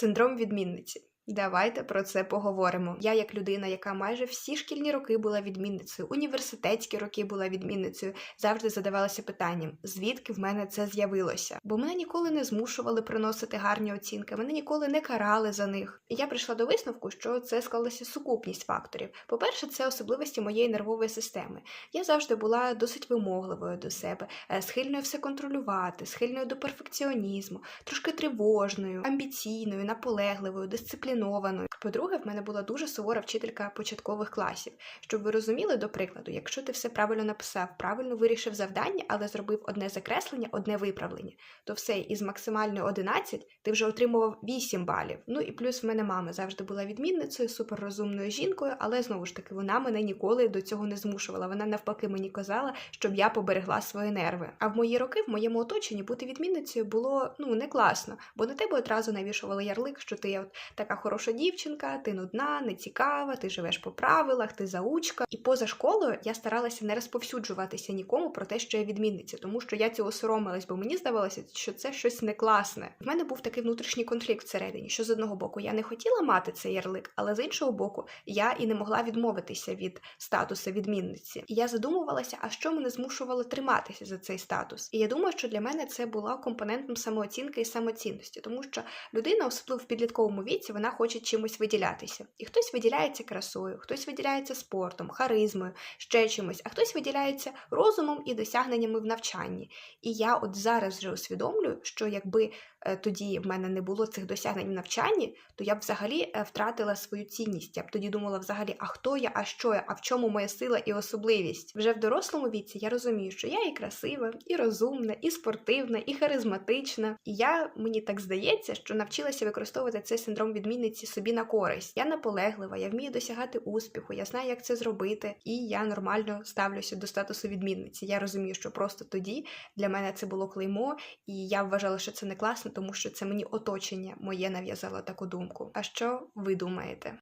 Синдром відмінниці. Давайте про це поговоримо. Я, як людина, яка майже всі шкільні роки була відмінницею, університетські роки була відмінницею, завжди задавалася питанням, звідки в мене це з'явилося. Бо мене ніколи не змушували приносити гарні оцінки, мене ніколи не карали за них. І я прийшла до висновку, що це склалася сукупність факторів. По-перше, це особливості моєї нервової системи. Я завжди була досить вимогливою до себе, е, схильною все контролювати, схильною до перфекціонізму, трошки тривожною, амбіційною, наполегливою, дисциплінованою. По-друге, в мене була дуже сувора вчителька початкових класів. Щоб ви розуміли, до прикладу, якщо ти все правильно написав, правильно вирішив завдання, але зробив одне закреслення, одне виправлення, то все із максимальної 11 ти вже отримував 8 балів. Ну і плюс в мене мама завжди була відмінницею, суперрозумною жінкою, але знову ж таки вона мене ніколи до цього не змушувала. Вона навпаки мені казала, щоб я поберегла свої нерви. А в мої роки в моєму оточенні бути відмінницею було ну не класно, бо на тебе одразу навішували ярлик, що ти от така хороша дівчинка, ти нудна, нецікава, ти живеш по правилах, ти заучка. І поза школою я старалася не розповсюджуватися нікому про те, що я відмінниця, тому що я цього соромилась, бо мені здавалося, що це щось не класне. В мене був такий внутрішній конфлікт всередині, що з одного боку я не хотіла мати цей ярлик, але з іншого боку, я і не могла відмовитися від статусу відмінниці. І я задумувалася, а що мене змушувало триматися за цей статус. І я думаю, що для мене це була компонентом самооцінки і самоцінності, тому що людина, особливо в підлітковому віці, вона хоче чимось виділятися. І хтось виділяється красою, хтось виділяється спортом, харизмою, ще чимось, а хтось виділяється розумом і досягненнями в навчанні. І я от зараз вже усвідомлюю, що якби тоді в мене не було цих досягнень в навчанні, то я б взагалі е, втратила свою цінність. Я б тоді думала взагалі, а хто я, а що я, а в чому моя сила і особливість. Вже в дорослому віці я розумію, що я і красива, і розумна, і спортивна, і харизматична. І я мені так здається, що навчилася використовувати цей синдром відмінниці собі на користь. Я наполеглива, я вмію досягати успіху, я знаю, як це зробити, і я нормально ставлюся до статусу відмінниці. Я розумію, що просто тоді для мене це було клеймо, і я вважала, що це не класно, тому що це мені оточення моє нав'язало таку думку. А що ви думаєте?